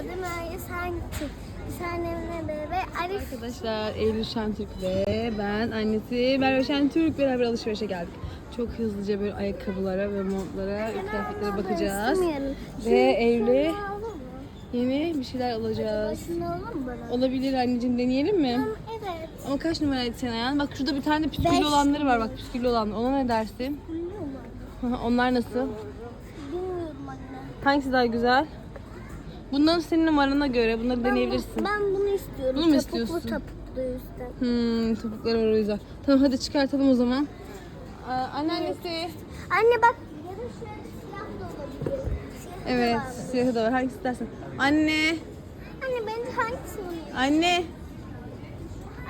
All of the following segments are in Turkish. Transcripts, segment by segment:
adım bebe Arif. Arkadaşlar Eylül Şentürk ve ben annesi Merve Şentürk beraber alışverişe geldik. Çok hızlıca böyle ayakkabılara ve montlara, kıyafetlere bakacağız. Ve Eylül'e yeni bir şeyler alacağız. Olabilir anneciğim deneyelim mi? Evet. Ama kaç numaraydı senin ayağın? Bak şurada bir tane püsküllü Beş. olanları var bak püsküllü olan. Ona ne dersin? Onlar nasıl? Bilmiyorum anne. Hangisi daha güzel? Bundan senin numarana göre bunları Ben, deneyebilirsin. ben bunu istiyorum. Bunu mu Topuklu istiyorsun? topuklu yüzden. Hmm, topukları var o yüzden. Tamam hadi çıkartalım o zaman. Aa, anneannesi. Anne bak. Ya da şöyle siyah da olabilir. Siyah da Evet, siyahı da var. Hangisi istersen. Anne, Anne bence hangisi bana yakışır? anne.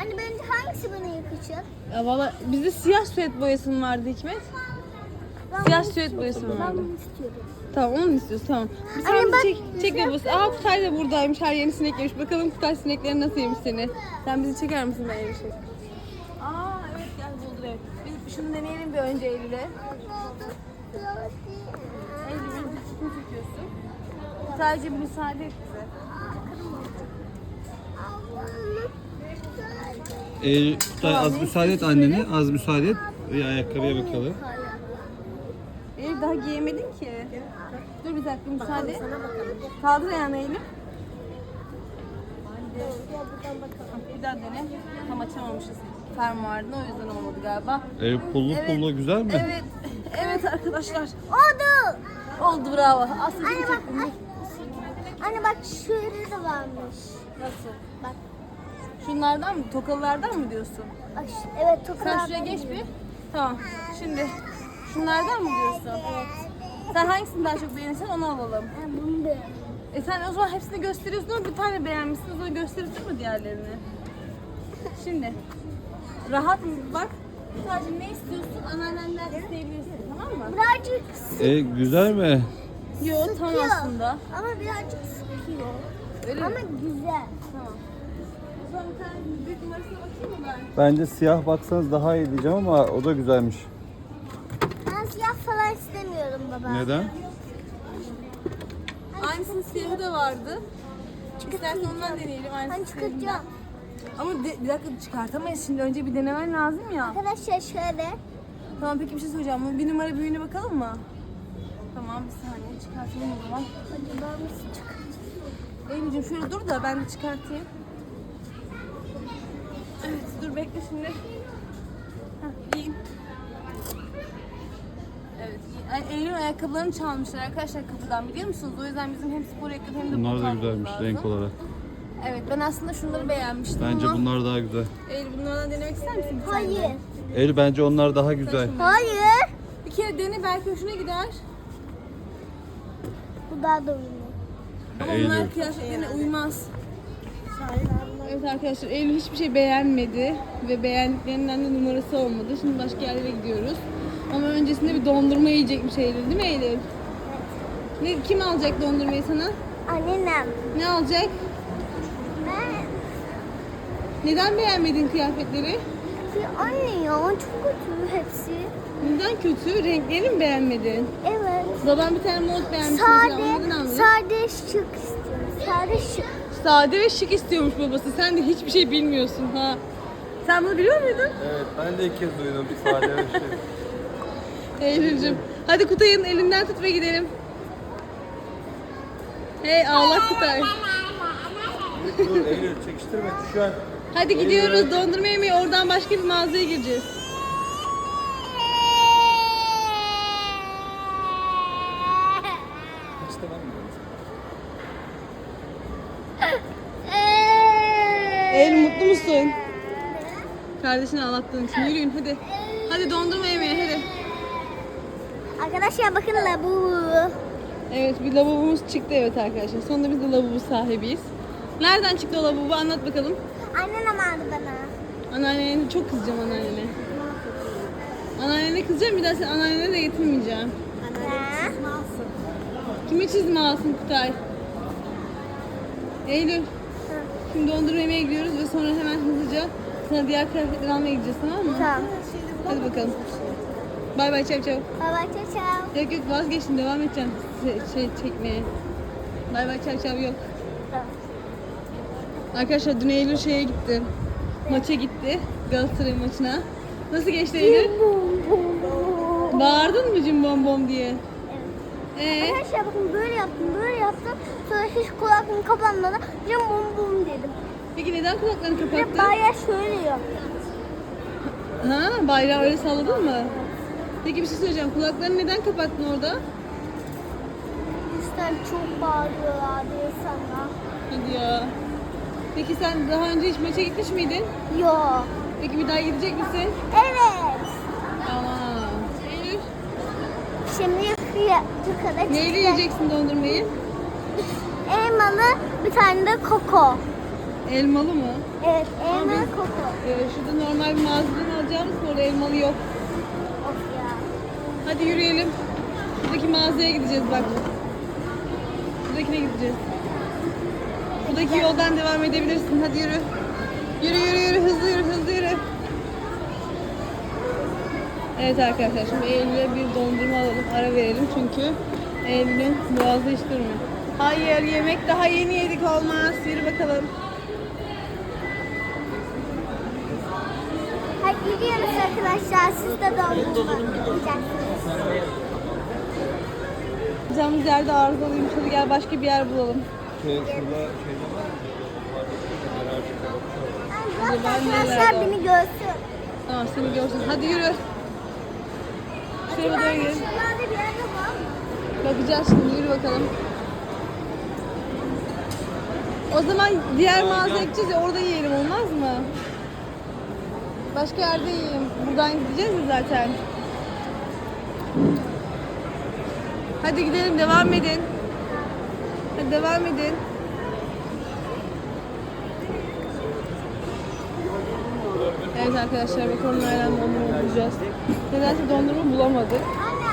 Anne bence hangisi bana yakışır? Ya valla bizde siyah süet boyasın vardı Hikmet. Ben Siyah süet boyası Ben vardı. bunu istiyorum. Tamam onu mu istiyorsun? Tamam. Bir Anne sen bizi bak, çek, çek babası. Aa Kutay da buradaymış. Her yeni sinek yemiş. Bakalım Kutay sinekleri nasıl yemiş seni. Sen bizi çeker misin ben Eylül şey? Aa evet gel buldur evet. Biz şunu deneyelim bir önce Eylül'e. Eylül'ün sütünü çekiyorsun. Sadece müsaade et bize. Ee, Kutay az müsaade et annene, az müsaade et. Bir ayakkabıya bakalım. Daha giyemedin ki. Dur bir dakika müsaade. Kaldır ayağını Eylül. Bir daha dene. Tam açamamışız. Fermuarını o yüzden olmadı galiba. Ee, pullu Evet. pullu güzel mi? Evet. Evet arkadaşlar. Oldu. Oldu bravo. Aslında Anne bak. Ay. Anne bak şöyle de varmış. Nasıl? Bak. Şunlardan mı? Tokalılardan mı diyorsun? Evet Sen tokalardan şuraya geç bir. Tamam. Şimdi şunlardan mı diyorsun? Sen hangisini daha çok beğenirsen onu alalım. Ben bunu beğendim. E sen o zaman hepsini gösteriyorsun ama bir tane beğenmişsin. O zaman gösterirsin mi diğerlerini? Şimdi rahat mı bak. Sadece ne istiyorsun anneannenden isteyebilirsin tamam mı? Birazcık Ee, güzel mi? Yok tam sıkıyor. aslında. Ama birazcık sıkıyor. Öyle Ama mi? güzel. Tamam. O zaman bir tane büyük numarasına bakayım mı ben? Bence siyah baksanız daha iyi diyeceğim ama o da güzelmiş. Siyah falan istemiyorum baba. Neden? Aynısının siyahı da vardı. İstersen ondan deneyelim. Ben Aynısını çıkartacağım. Ama de- bir dakika çıkartamayız şimdi. Önce bir denemen lazım ya. Arkadaşlar şöyle. Tamam peki bir şey söyleyeceğim. Bir numara büyüğüne bakalım mı? Tamam bir saniye çıkartalım o zaman. Acaba nasıl çıkacak? Eylül'cüm şöyle dur da ben de çıkartayım. Evet dur bekle şimdi. Eylül'ün ayakkabılarını çalmışlar arkadaşlar kapıdan biliyor musunuz? O yüzden bizim hem spor ayakkabı hem de Bunlar da güzelmiş lazım. renk olarak. Evet ben aslında şunları beğenmiştim Bence ama bunlar daha güzel. Eylül bunlardan denemek ister misin? bir tane Hayır. Eylül bence onlar daha güzel. Hayır. Bir kere dene belki hoşuna gider. Bu daha da uyumlu. Ama Eylül. onlar kıyafetlerine uymaz. Evet arkadaşlar Eylül hiçbir şey beğenmedi ve beğendiklerinden de numarası olmadı. Şimdi başka yerlere gidiyoruz. Ama öncesinde bir dondurma yiyecekmiş Eylül değil mi Eylül? Ne, kim alacak dondurmayı sana? Annem. Ne alacak? Ben. Neden beğenmedin kıyafetleri? Ya anne ya çok kötü hepsi. Neden kötü? Renklerini mi beğenmedin? Evet. Babam bir tane mont beğenmiş. Sade, sade şık istiyorum. Sade şık. Sade ve şık istiyormuş babası. Sen de hiçbir şey bilmiyorsun ha. Sen bunu biliyor muydun? Evet ben de ilk kez duydum sade ve şey. Eylül'cüm. Hadi Kutay'ın elinden tut ve gidelim. Hey ağlak Kutay. Dur Eylül çekiştirme düşer. Hadi gidiyoruz dondurma yemeye oradan başka bir mağazaya gireceğiz. Eylül mutlu musun? Kardeşini ağlattığın için yürüyün hadi. Hadi dondurma. Arkadaşlar bakın la bu. Evet bir lavabomuz çıktı evet arkadaşlar. Sonunda biz de lavabo sahibiyiz. Nereden çıktı o lavabo anlat bakalım. Annem aldı bana. Anneannene çok kızacağım anneannene. Anneannene kızacağım bir daha sen anneannene de getirmeyeceğim. Ne? Kime çizme alsın Kutay? Eylül. Şimdi dondurma yemeye gidiyoruz ve sonra hemen hızlıca sana diğer kıyafetleri almaya gideceğiz tamam mı? Tamam. Hadi bakalım. Bay bay çav çav. Baba çao çao. Yok yok vazgeçtim devam edeceğim şey, çekmeye. Bay bay çav çav yok. Arkadaşlar dün Eylül şeye gitti. Maça gitti. Galatasaray maçına. Nasıl geçti Eylül? Bağırdın mı cimbom bom diye? Ee, Arkadaşlar bakın böyle yaptım, böyle yaptım. Sonra hiç kulaklarım kapanmadan cım bum bum dedim. peki neden kulaklarını kapattın? bayağı şöyle yaptım. Ha, bayrağı öyle salladın mı? Peki bir şey söyleyeceğim. Kulaklarını neden kapattın orada? İşte çok bağırıyorlar diye sana. Hadi ya. Peki sen daha önce hiç maça gitmiş miydin? Yok. Peki bir daha gidecek misin? Evet. Tamam. Şimdi yukarı neyle çıkacağız. yiyeceksin dondurmayı? Elmalı bir tane de koko. Elmalı mı? Evet, elmalı koko. Ee, şurada normal bir mağazadan alacağımız orada elmalı yok. Hadi yürüyelim. Buradaki mağazaya gideceğiz bak. Buradakine gideceğiz. Buradaki yoldan devam edebilirsin. Hadi yürü. Yürü yürü yürü hızlı yürü hızlı yürü. Evet arkadaşlar şimdi Eylül'e bir dondurma alalım ara verelim çünkü Eylül'ün boğazı hiç durmuyor. Hayır yemek daha yeni yedik olmaz. Yürü bakalım. Hadi gidiyoruz arkadaşlar. Siz de dondurma yiyeceksiniz. Gideceğimiz yerde arızalıymış. Hadi gel başka bir yer bulalım. Şey, şurada şeyler var mı? Arkadaşlar beni görsün. Tamam seni görsün. Hadi yürü. Şuraya doğru gidelim. Şuralarda bir yerde var mı? Bakacağız şimdi yürü bakalım. O zaman diğer mağazaya gideceğiz ya orada yiyelim olmaz mı? Başka yerde yiyelim. Buradan gideceğiz ya zaten. Hadi gidelim devam edin. Hadi devam edin. Evet arkadaşlar bakalım nereden dondurma bulacağız. Nedense dondurma bulamadık. Anne,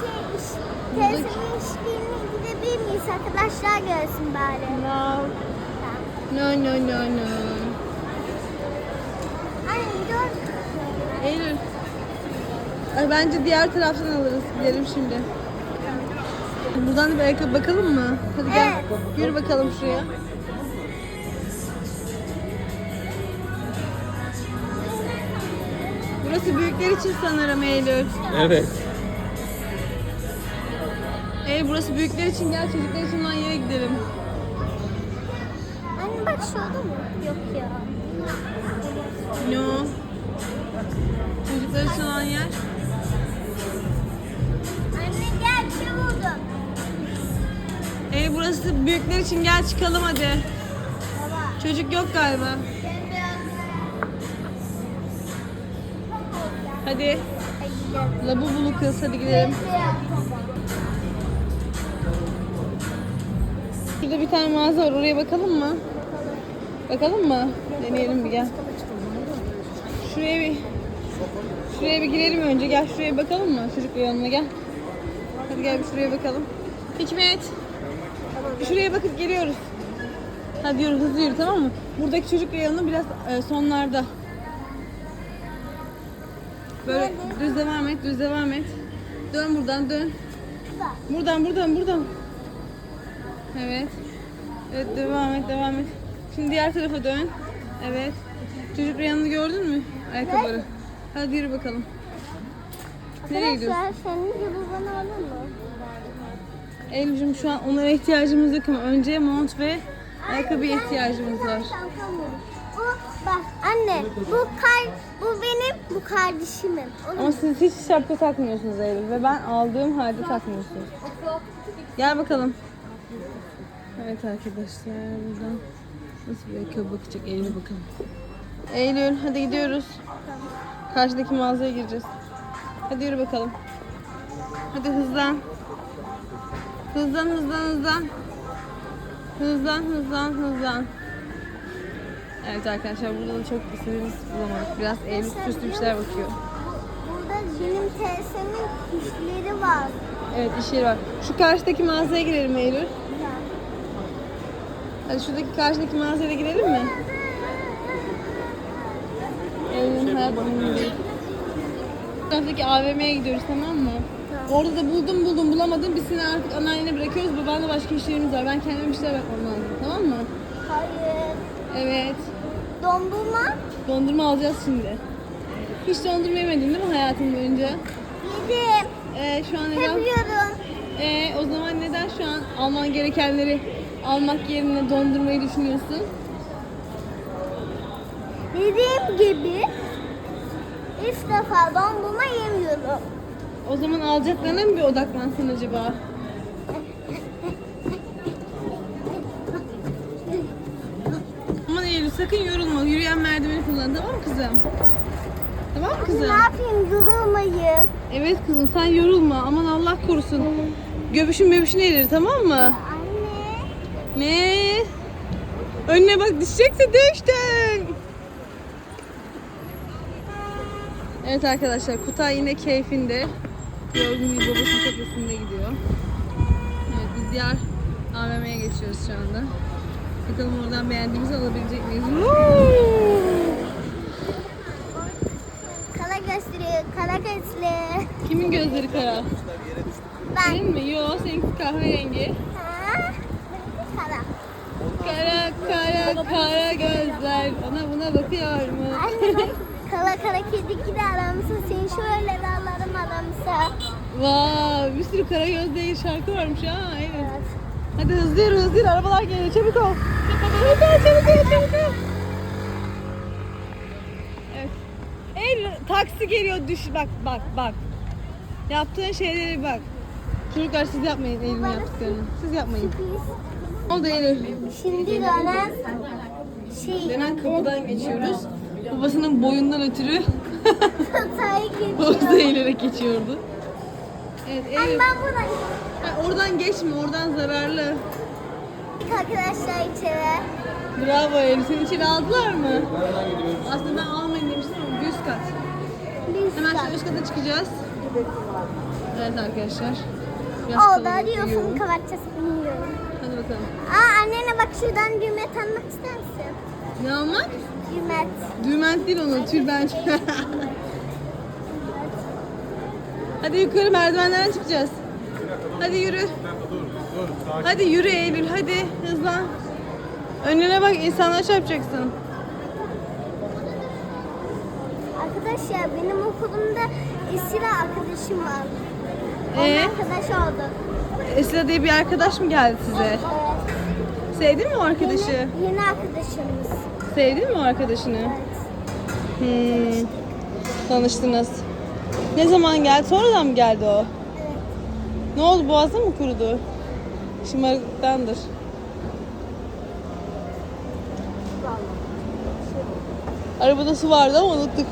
şey, teyzemin işliğine gidebilir miyiz? Arkadaşlar görsün bari. No. No no no no. Anne gidiyoruz. Eylül. Ay, bence diğer taraftan alırız. Gidelim şimdi. Buradan da bir ayakkabı bakalım mı? Hadi gel. Evet. Yürü bakalım şuraya. Burası büyükler için sanırım Eylül. Evet. Eylül burası büyükler için gel çocuklar için olan yere gidelim. Anne bak şurada mı? Yok ya. No. Çocuklar için olan yer. Burası büyükler için gel çıkalım hadi. Baba. Çocuk yok galiba. Ben. Hadi. Hadi gidelim. Labubulu kız hadi gidelim. Şurada bir tane mağaza var oraya bakalım mı? Bakalım mı? Deneyelim bir gel. Şuraya bir Şuraya bir girelim önce gel şuraya bakalım mı? Çocukla yanına gel. Hadi gel bir şuraya bakalım. Hikmet. Şuraya bakıp geliyoruz. Hadi yürü hızlı yürü tamam mı? Buradaki çocuk yanına biraz e, sonlarda. Böyle düz devam et, düz devam et. Dön buradan, dön. Buradan, buradan, buradan. Evet. Evet, devam et, devam et. Şimdi diğer tarafa dön. Evet. Çocuk yanını gördün mü? Ayakkabıları. Hadi yürü bakalım. Nereye gidiyorsun? Arkadaşlar senin bana alır mı? Eylül'cüm şu an onlara ihtiyacımız yok ama önce mont ve ayakkabıya ihtiyacımız var. Bu bak anne bu kar bu benim bu kardeşimin. Onu Ama siz hiç şapka takmıyorsunuz Eylül ve ben aldığım halde takmıyorsunuz. Gel bakalım. Evet arkadaşlar buradan nasıl bir ayakkabı bakacak Eylül bakalım. Eylül hadi gidiyoruz. Karşıdaki mağazaya gireceğiz. Hadi yürü bakalım. Hadi hızlan. Hızlan hızlan hızlan. Hızlan hızlan hızlan. Evet arkadaşlar burada da çok istediğimiz bulamadık. Biraz Eylül süslü bir şeyler bakıyor. burada benim teyzemin işleri var. Evet iş yeri var. Şu karşıdaki mağazaya girelim Eylül. Hadi şuradaki karşıdaki mağazaya da girelim mi? Eylül'ün hayat değil. Bu taraftaki AVM'ye gidiyoruz tamam mı? Orada da buldum buldum bulamadım. Biz seni artık anneannene bırakıyoruz. Babanla başka işlerimiz var. Ben kendime bir şeyler bakmam lazım. Tamam mı? Hayır. Evet. Dondurma. Dondurma alacağız şimdi. Hiç dondurma yemedin değil mi hayatın boyunca? Yedim. Ee, şu an neden? Seviyorum. Ee, o zaman neden şu an alman gerekenleri almak yerine dondurmayı düşünüyorsun? Dediğim gibi ilk defa dondurma yemiyorum. O zaman alacaklarına mı bir odaklansın acaba? Aman Eylül sakın yorulma. Yürüyen merdiveni kullan tamam mı kızım? Tamam mı Ne kızım? yapayım yorulmayayım. Evet kızım sen yorulma. Aman Allah korusun. Göbüşün bebüşün erir tamam mı? Anne. Ne? Önüne bak düşecekse düştün. Evet arkadaşlar Kutay yine keyfinde. Yorgun bir babasının tepesinde gidiyor. Evet biz diğer AVM'ye geçiyoruz şu anda. Bakalım oradan beğendiğimizi alabilecek miyiz? Kara gösteriyor. Kara gözlü. Kimin gözleri kara? Ben. Senin mi? Yo seninki kahverengi. Ha? Benimki kara. Kara kara kara gözler bana buna bakıyor mu? Anne bak. Kara kara kedi de aramsa seni şöyle de alırım aramsa. Vay bir sürü kara göz değil şarkı varmış ha evet. Evet. Hadi hızlı yürü hızlı yürü arabalar geliyor çabuk ol. Çabuk ol çabuk ol çabuk ol. Evet. Eylül taksi geliyor düş bak bak bak. Yaptığın şeylere bak. Çocuklar siz yapmayın Eylül'ün yaptıklarını. Siz yapmayın. Ne oldu Eylül? Şimdi dönen şey. Denen kapıdan geçiyoruz. Babasının boyundan ötürü babası geçiyor. eğilerek geçiyordu. Evet Eylül. ben buradan Ha, oradan geçme oradan zararlı. arkadaşlar içeri. Bravo Eylül. Seni içeri aldılar mı? Aslında ben almayın demiştim ama bir üst kat. Biz Hemen şu üst kata çıkacağız. Evet arkadaşlar. Biraz Orada kalabalık arıyorsun yoğun. kapatacağız bilmiyorum. Hadi bakalım. Aa annene bak şuradan düğmet almak ister misin? Ne almak? Düğmet. Düğment değil onu, tülbent. Hadi yukarı merdivenlerden çıkacağız. Hadi yürü. Hadi yürü Eylül, hadi hızlan. Önüne bak, insanlara çarpacaksın. Arkadaşlar benim okulumda Esra arkadaşım var. Onun Ee? arkadaş oldu. Esra diye bir arkadaş mı geldi size? Evet. Sevdin mi o arkadaşı? Yeni, yeni arkadaşımız. Sevdin mi o arkadaşını? Hmm. Tanıştınız. Ne zaman geldi? Sonradan mı geldi o? Ne oldu? Boğazı mı kurudu? Şımarıklıktandır. Arabada su vardı ama unuttuk.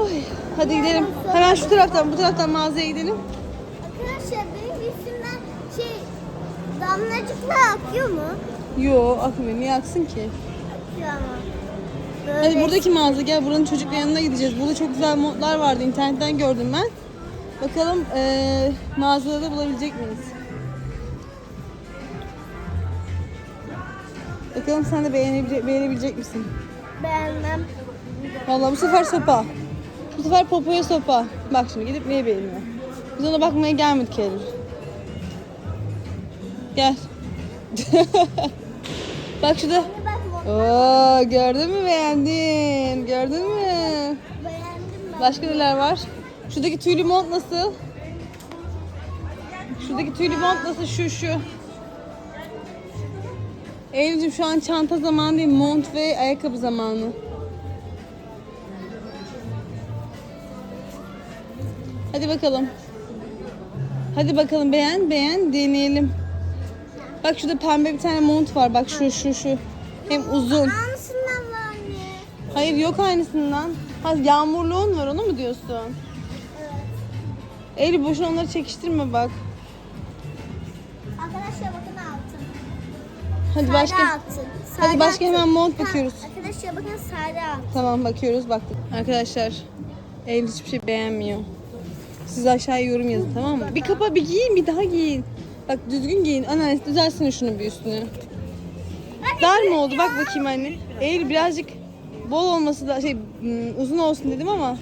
Ay, hadi gidelim. Hemen şu taraftan, bu taraftan mağazaya gidelim. Arkadaşlar benim üstümden şey damlacıklar akıyor mu? Yo, akmıyor. Niye aksın ki? Ama. Hadi Böyle buradaki mağaza gel. Buranın çocuk yanına gideceğiz. Burada çok güzel montlar vardı. internetten gördüm ben. Bakalım eee mağazada da bulabilecek miyiz? Bakalım sen de beğenebilecek, beğenebilecek misin? beğenmem. Vallahi bu sefer sopa. Bu sefer popoya sopa. Bak şimdi gidip neye beğeniyor? Biz ona bakmaya gelmedik Eylül. Gel. Bak şurada. Oo, gördün mü beğendin? Gördün mü? beğendim ben. Başka neler var? Şuradaki tüylü mont nasıl? Şuradaki tüylü mont nasıl? Şu şu. Eylül'cüm şu an çanta zamanı değil, mont ve ayakkabı zamanı. Hadi bakalım. Hadi bakalım beğen, beğen, deneyelim. Bak şurada pembe bir tane mont var. Bak şu, şu, şu. Hem uzun. Aynısından var anne. Hayır yok aynısından. Ha yağmurluğun var onu mu diyorsun? Evet. Eylül boşuna onları çekiştirme bak. Arkadaşlar bakın altın. Hadi Sade başka. altın. Hadi Sade başka altın. hemen mont bakıyoruz. Arkadaşlar bakın sade altın. Tamam bakıyoruz baktık. Arkadaşlar Eylül hiçbir şey beğenmiyor. Siz aşağıya yorum yazın tamam mı? Bir kapa bir giyin bir daha giyin. Bak düzgün giyin. Anneannesi düzelsene şunu bir üstünü. Dar mı oldu? Bak bakayım anne. Eylül birazcık bol olması da şey hmm, uzun olsun dedim ama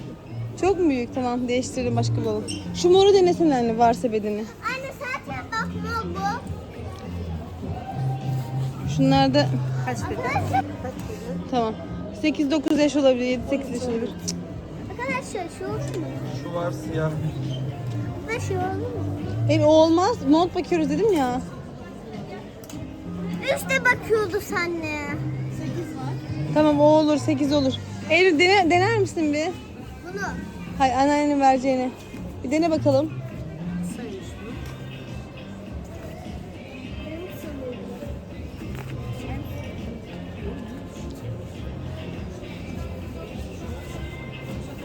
çok mu büyük? Tamam değiştirelim başka bulalım. Şu moru denesene anne varsa bedeni. Anne zaten bakma bu. Şunlar da Kaç dedi? Tamam. 8-9 yaş olabilir, 7-8 yaş olabilir. arkadaşlar şu olsun mu? Şu var siyah. Ben şu olur mu? Ev o olmaz. Mont bakıyoruz dedim ya. Üste bakıyordu senle. Tamam o olur 8 olur. Eylül dene, dener misin bir? Bunu. Hay anneannenin vereceğini. Bir dene bakalım.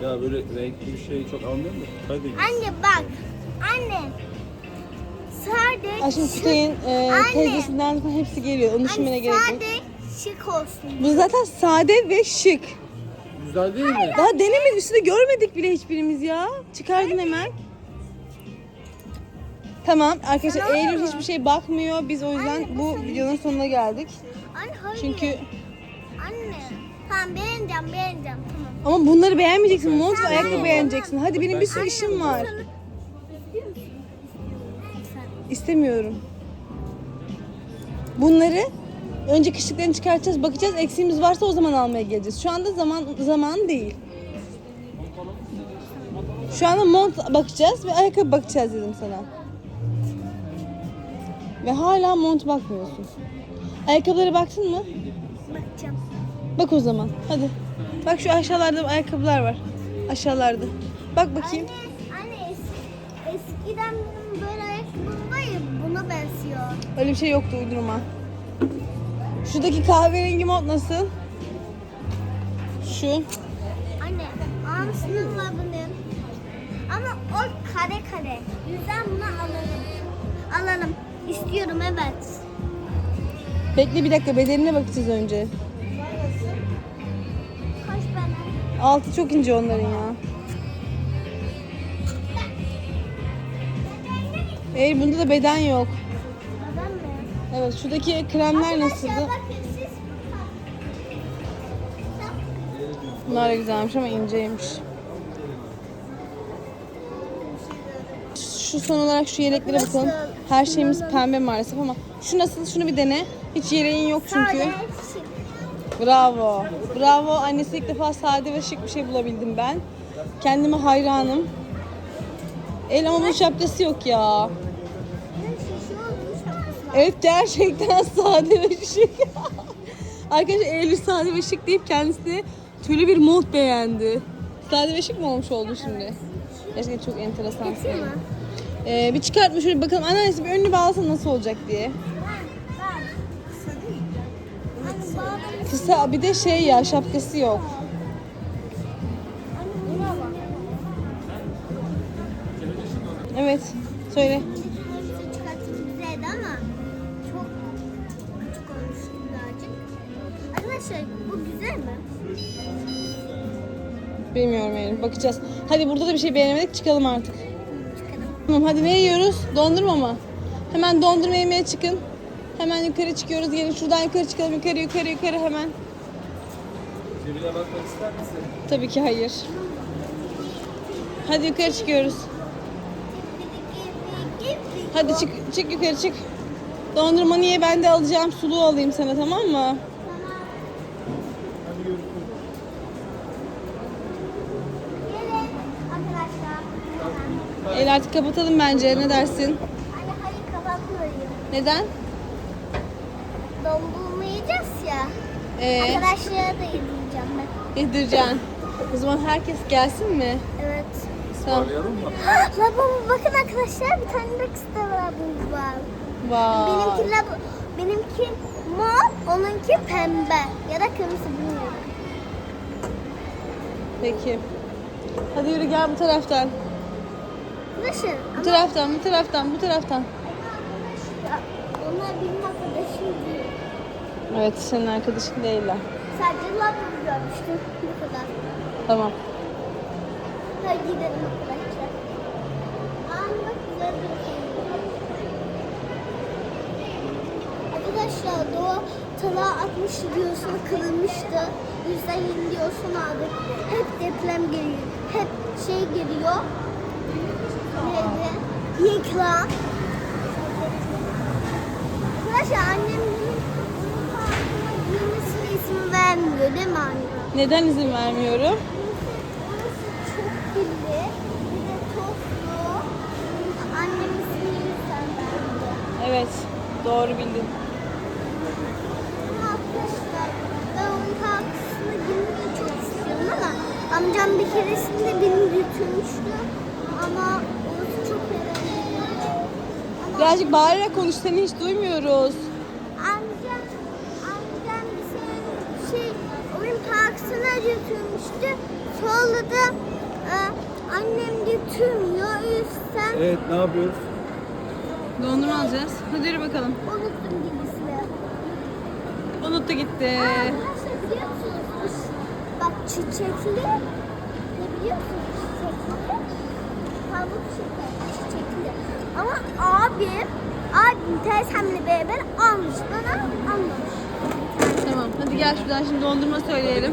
Ya böyle renkli bir şey çok almıyor mu? Hadi. Anne bak. Anne. Aşkım şık- Kutay'ın e, Anne. teyzesinden falan hepsi geliyor. Onu düşünmene gerek yok. sade şık olsun. Bu zaten sade ve şık. Güzel değil mi? Daha denemedik üstünde görmedik bile hiçbirimiz ya. Çıkardın hemen. Tamam arkadaşlar Eylül hiçbir şey bakmıyor. Biz o yüzden Anne, bu bu videonun sonuna geldik. Anne hayır. Çünkü Anne. Tamam beğeneceğim beğeneceğim. Tamam. ama bunları beğenmeyeceksin. Mont ve ayakkabı beğeneceksin. Hadi benim bir sürü işim var. İstemiyorum. Bunları önce kışlıklarını çıkartacağız, bakacağız. Eksiğimiz varsa o zaman almaya geleceğiz. Şu anda zaman zaman değil. Şu anda mont bakacağız ve ayakkabı bakacağız dedim sana. Ve hala mont bakmıyorsun. Ayakkabılara baktın mı? Bakacağım. Bak o zaman. Hadi. Bak şu aşağılarda ayakkabılar var. Aşağılarda. Bak bakayım. Anne, Öyle bir şey yoktu uydurma. Şuradaki kahverengi mont nasıl? Şu. Anne aynısının var bunun. Ama o kare kare. Yüzden bunu alalım. Alalım. İstiyorum evet. Bekle bir dakika bedenine bakacağız önce. Kaç bana? Altı çok ince onların ya. Eğer bunda da beden yok. Evet şuradaki kremler nasıldı? Bunlar da güzelmiş ama inceymiş. Şu son olarak şu yeleklere bakalım. Her şeyimiz pembe maalesef ama şu nasıl? Şunu bir dene. Hiç yeleğin yok çünkü. Bravo. Bravo. Annesi ilk defa sade ve şık bir şey bulabildim ben. Kendime hayranım. El ama bunun şapkası yok ya. Evet gerçekten sade ve şık. Arkadaşlar Eylül sade ve şık deyip kendisi tüylü bir mont beğendi. Sade ve şık mı olmuş oldu şimdi? Gerçekten çok enteresan. Ee, bir çıkartma şöyle bakalım. Anneannesi bir önünü bağlasın nasıl olacak diye. Kısa bir de şey ya şapkası yok. Evet söyle. Bilmiyorum Eylül bakacağız. Hadi burada da bir şey beğenemedik çıkalım artık. Tamam hadi ne yiyoruz? Dondurma mı? Hemen dondurma yemeye çıkın. Hemen yukarı çıkıyoruz. Gelin şuradan yukarı çıkalım. Yukarı yukarı yukarı hemen. Cebine bakmak ister misin? Tabii ki hayır. Hadi yukarı çıkıyoruz. Hadi çık çık yukarı çık. Dondurma niye ben de alacağım. Sulu alayım sana tamam mı? Gelin arkadaşlar. El artık kapatalım bence. Ne dersin? Anne hayır kapatmayayım. Neden? Dondurma yiyeceğiz ya. Ee, Arkadaşlara da yedireceğim ben. yedireceksin. O zaman herkes gelsin mi? Evet. Tamam. Arayalım mı? Bakın arkadaşlar bir tane de kısa lavabomuz var. Vay. Benimki lab benimki mor, onunki pembe ya da kırmızı bilmiyorum. Peki. Hadi yürü gel bu taraftan. Arkadaşlar Bu taraftan, bu taraftan, bu taraftan. onlar benim arkadaşım değil. Evet, senin arkadaşın değiller. Sadece lavabo görmüştüm. Bu kadar. Tamam. Hadi gidelim arkadaşlar. Bak güzel bir şey. Arkadaşlar Doğa tala atmış diyorsun kırılmıştı. O yüzden yeni diyorsun aldık. Hep deprem geliyor. Hep şey geliyor. Neydi? Yıkılan. Arkadaşlar annem benim vermiyor değil mi anne? Neden izin vermiyorum? Orası çok kirli. Bir de tozlu. Annemin sinirli sen vermiyor. Evet. Doğru bildin. Ama arkadaşlar ben onun parkısına girmeyi çok istiyorum ama amcam bir keresinde beni götürmüştü. Ama orası çok eğlenceli. Ama Birazcık bağırarak konuş. Seni hiç duymuyoruz. amcam, amcam bir şey, şey oyun parkısına götürmüştü. Sonra da e, annem götürmüyor. O yüzden Evet ne yapıyoruz? Dondurma alacağız. Hadi yürü bakalım. unuttum gibisini. Unuttu gitti. Arkadaşlar biliyor musunuz? Bak çiçekli. Ne biliyor musunuz çiçekli? Pamuk şeker çiçekli. Ama abim, abim teyzemle beraber almış. Bana almamış. Tamam. Hadi gel şuradan şimdi dondurma söyleyelim.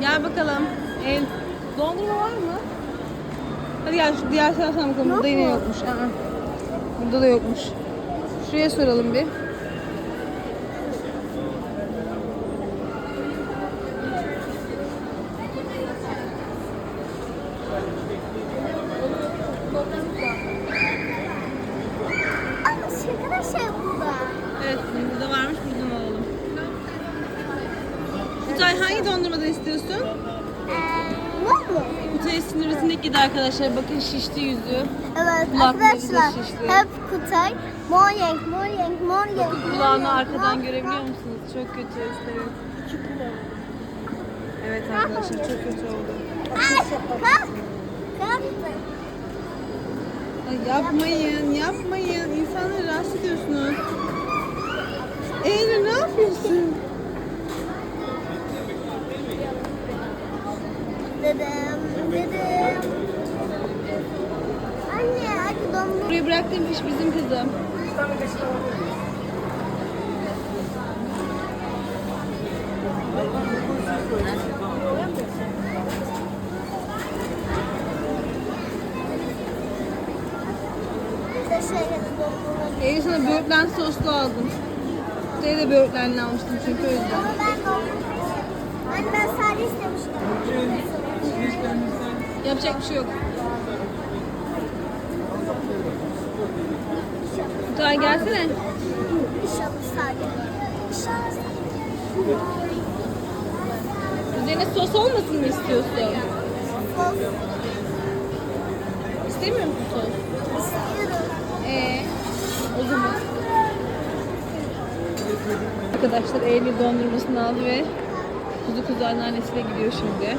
Gel bakalım. El. Dondurma var mı? Hadi gel şu diğer taraftan bakalım. Yok Burada yine mu? yokmuş. Aa. Burada da yokmuş. Şuraya soralım bir. Ama şaka şey burada. Evet, burada varmış. Buradan alalım. Kutay hangi dondurmadan istiyorsun? Eee, var mı? Kutay'ın sinirlisindeki gidi arkadaşlar. Bakın şişti yüzü. Evet Kulakları da arkadaşlar şişti. hep Kutay mor renk mor renk mor renk mor Kulağını renk, arkadan mor görebiliyor renk. musunuz? Çok kötü. Evet. Evet arkadaşlar çok kötü oldu. Kalk. Kalk. Ay yapmayın, yapmayın. İnsanları rahatsız ediyorsunuz. Eylül ne yapıyorsun? Dedem dedem. Anne hadi dondurma. Buraya bıraktığım iş bizim kızım. Eylül sana böğürtlen soslu aldım. Kutay'a da böğürtlenli almıştım çünkü o yüzden. Ama ben. Anne ben sade istemiştim. Yapacak bir şey yok. Kutay gelsene. İnşallah sade. İnşallah. Üzerine sos olmasın mı istiyorsun? Sos İstemiyor musun sos? istiyorum. Ee, o zaman. Arkadaşlar Eylül dondurmasını aldı ve kuzu kuzu anneannesiyle gidiyor şimdi.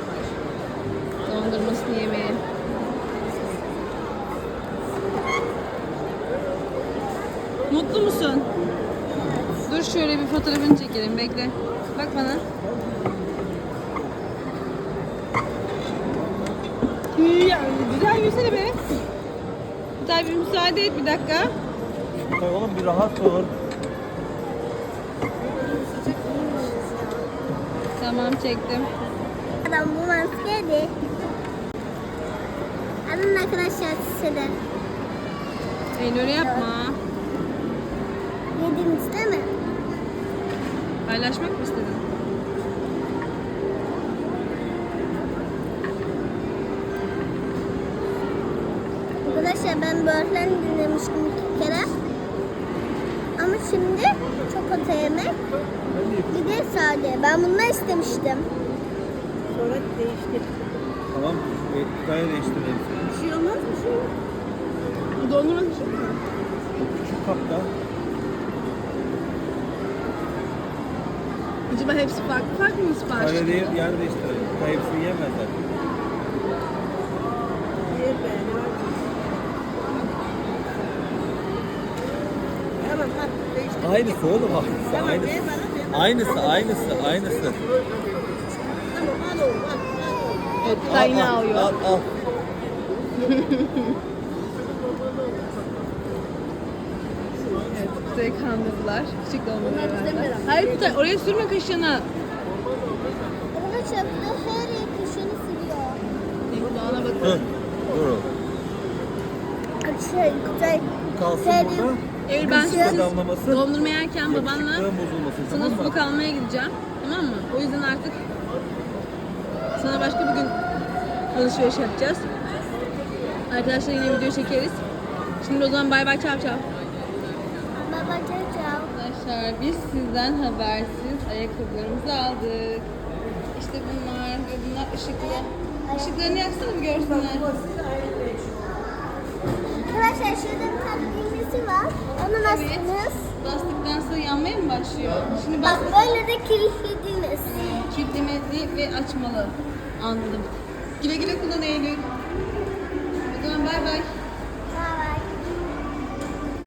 Dondurmasını yemeye. Mutlu musun? Dur şöyle bir fotoğrafını çekelim bekle. Bak bana. Güzel yürüsene be. Tabii müsaade et bir dakika. Oğlum bir rahat ol. Tamam çektim. Adam bu maskeydi. Alın arkadaşlar size de. Eylül öyle yapma. Yediniz değil mi? Paylaşmak mı istedin? Arkadaşlar ben böğürtlen dinlemiştim iki kere. Ama şimdi çikolata yemek. Bir de sade. Ben bunları istemiştim. Tamam. Evet, Kutay'a değiştirelim. Bir şey olmaz mı şey? Dondurma bir şey mi? Küçük kapta. Acaba hepsi farklı farklı mı sipariş ediyor? değil, yer değiştirelim. Kutay hepsini yemez zaten. Aynısı oğlum aynısı. Aynısı. Aynısı, aynısı, aynısı. Evet, Kutay yine Al, al, alıyor. Al, al. Kutay'ı kandırdılar. Küçük dondurma verdiler. Hayır Kutay oraya sürme kaşığını. Arkadaşlar bu da her yakışını siliyor. Kulağına Dur. bakın. Dur. Şey, Kutay Kalsın her, burada. Eylül ben siz dondurma yerken babanla sana suluk almaya gideceğim. Tamam mı? O yüzden artık sana başka bir gün alışveriş yapacağız. Arkadaşlar yine video çekeriz. Şimdi o zaman bay bay çav çav. Arkadaşlar biz sizden habersiz ayakkabılarımızı aldık. İşte bunlar ve bunlar ışıklı. Işıklarını yaksana bir görsünler. Arkadaşlar şurada bir tane düğmesi var. Onu bastınız. Bastıktan sonra yanmaya mı başlıyor? Şimdi Bak bas. böyle de kilitlediniz. Kilitlemeli ve açmalı. Anladım. Güle güle kullan Eylül. O zaman bay bay.